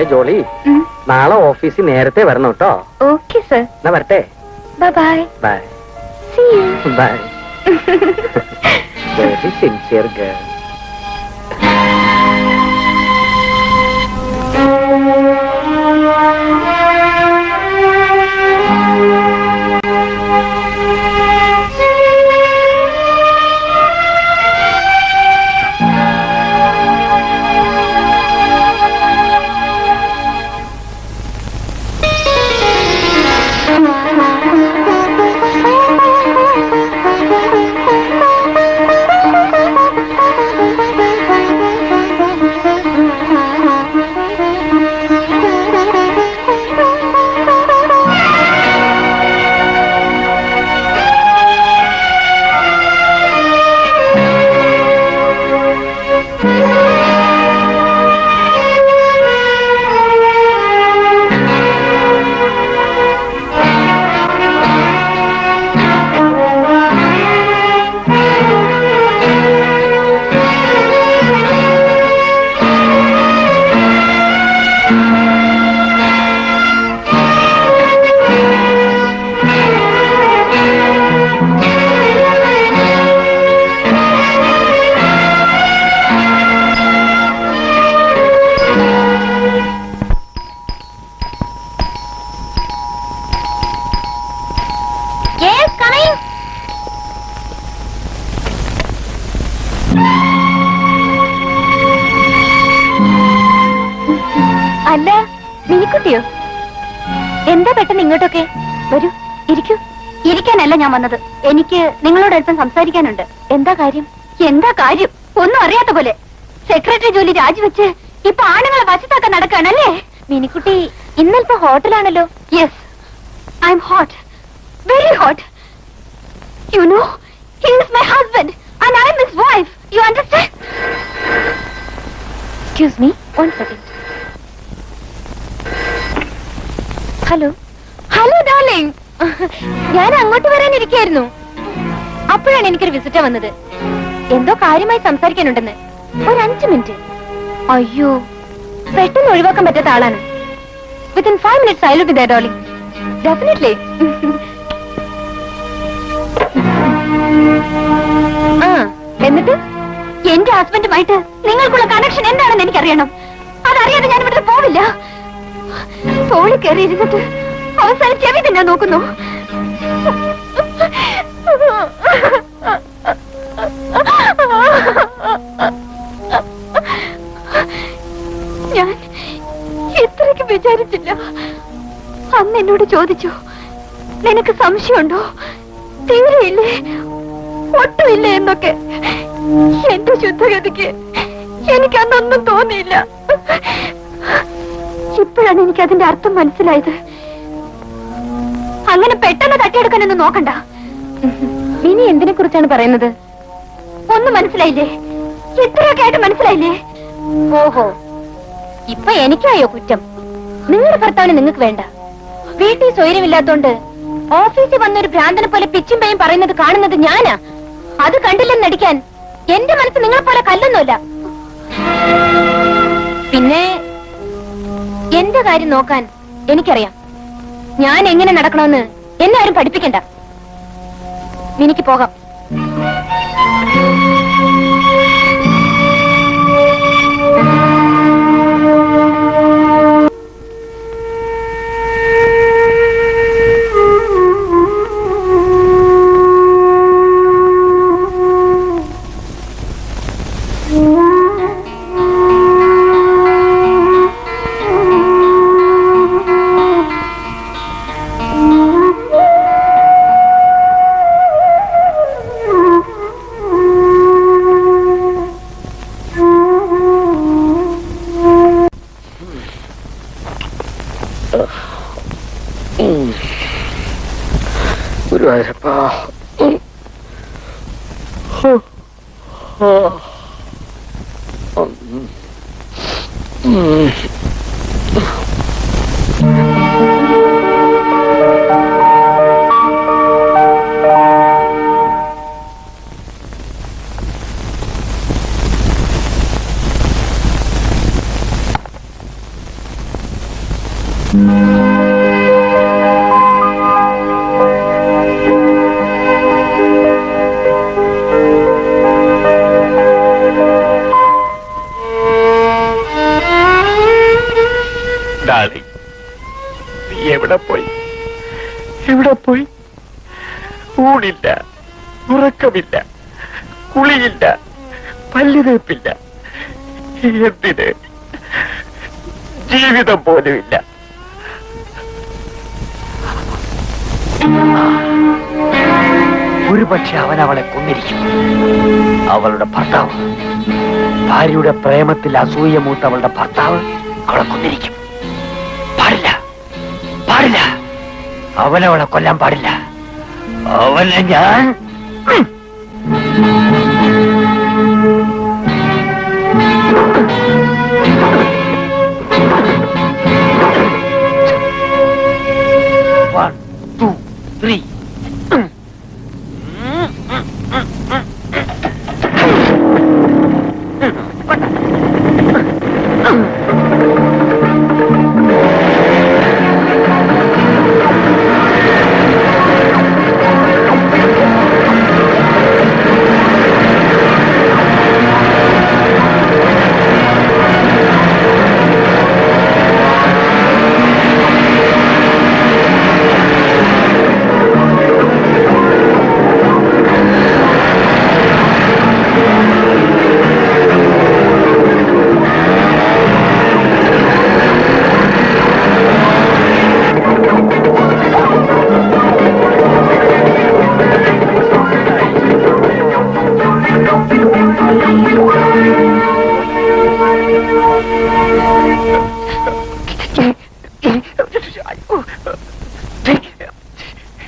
പിന്നെ ജോളി. നാളെ ഓഫീസിൽ നേരത്തെ വരണം കേട്ടോ. Okay sir. എന്നാ വരട്ടെ. Bye. Bye bye. Very sincere girl അല്ല മിനിക്കുട്ടിയോ? എന്താ പെട്ടെന്ന് ഇങ്ങോട്ടൊക്കെ? വരൂ ഇരിക്കൂ. ഇരിക്കാനല്ല ഞാൻ വന്നത്. എനിക്ക് നിങ്ങളോട് അല്പം സംസാരിക്കാനുണ്ട്. എന്താ കാര്യം? എന്താ കാര്യം? ഒന്നും അറിയാത്ത പോലെ. സെക്രട്ടറി ജോലി രാജിവെച്ച് ഇപ്പൊ ആണുങ്ങളെ വശത്താക്കാൻ നടക്കാണല്ലേ മിനിക്കുട്ടി ഇന്നൽപ്പോ ഹോട്ടലാണല്ലോ? Yes I'm hot very hot you know he is my husband and I'm his wife. You understand? Excuse me, one second. Hello hello darling ഞാൻ അങ്ങോട്ട് വരാനിരിക്കായിരുന്നു. അപ്പോഴാണ് എനിക്കൊരു വിസിറ്റ് വന്നത്. എന്തോ കാര്യമായി സംസാരിക്കാനുണ്ടെന്ന്. ഒരു അഞ്ചു മിനിറ്റ് അയ്യോ പെട്ടെന്ന് ഒഴിവാക്കാൻ പറ്റാത്ത ആളാണ്. Within five minutes I look darling definitely ആ എന്നിട്ട്? എന്റെ ഹസ്ബൻഡുമായിട്ട് നിങ്ങൾക്കുള്ള കണക്ഷൻ എന്താണെന്ന് എനിക്കറിയണം. അതറിയാതെ ഞാൻ ഇവിടെ പോവില്ല. തോളി കയറി ഇരുന്നിട്ട് അവസാനം ചെവി തന്നെ നോക്കുന്നു? ഞാൻ ഇത്രയ്ക്ക് വിചാരിച്ചില്ല. അന്ന് എന്നോട് ചോദിച്ചു നിനക്ക് സംശയമുണ്ടോ? തീരെയില്ലേ ഒട്ടുമില്ല എന്നൊക്കെ. എന്റെ ശുദ്ധഗതിക്ക് എനിക്ക് അന്നൊന്നും തോന്നിയില്ല. ഇപ്പോഴാണ് എനിക്ക് അതിന്റെ അർത്ഥം മനസ്സിലായത്. അങ്ങനെ പെട്ടെന്ന് തട്ടിയെടുക്കാനൊന്നും നോക്കണ്ട. ഇനി എന്തിനെ കുറിച്ചാണ് പറയുന്നത്? ഒന്നും മനസ്സിലായില്ലേ? ഇത്രയൊക്കെ ആയിട്ട് മനസ്സിലായില്ലേ? ഓഹോ. ഇപ്പൊ എനിക്കായോ കുറ്റം? നിങ്ങളുടെ ഭർത്താവിന് നിങ്ങൾക്ക് വേണ്ട. വീട്ടിൽ സ്വൈര്യമില്ലാത്തോണ്ട് ഓഫീസിൽ വന്നൊരു ഭ്രാന്തനെ പോലെ പിച്ചും പേയും പറയുന്നത് കാണുന്നത് ഞാനാ. അത് കണ്ടില്ലെന്ന് നടിക്കാൻ എന്റെ മനസ്സ് നിങ്ങളെ പോലെ കല്ലൊന്നുമല്ല. പിന്നെ എന്റെ കാര്യം നോക്കാൻ എനിക്കറിയാം. ഞാൻ എങ്ങനെ നടക്കണമെന്ന് എന്നെ ആരും പഠിപ്പിക്കണ്ട. എനിക്ക് പോകാം. Wunderbar. Mm-hmm. നീ എവിടെ പോയി? എവിടെ പോയി? ഊണില്ല ഉറക്കമില്ല കുളിയില്ല പല്ലുതേപ്പില്ല എന്തിന്? ജീവിതം പോലുമില്ല ഒരു പക്ഷെ അവൻ അവളെ കൊന്നിരിക്കും. അവളുടെ ഭർത്താവ് ഭാര്യയുടെ പ്രേമത്തിൽ അസൂയ മൂത്ത അവളുടെ ഭർത്താവ് അവളെ കൊന്നിരിക്കും. പാടില്ല അവനവളെ കൊല്ലാൻ പാടില്ല അവനെ ഞാൻ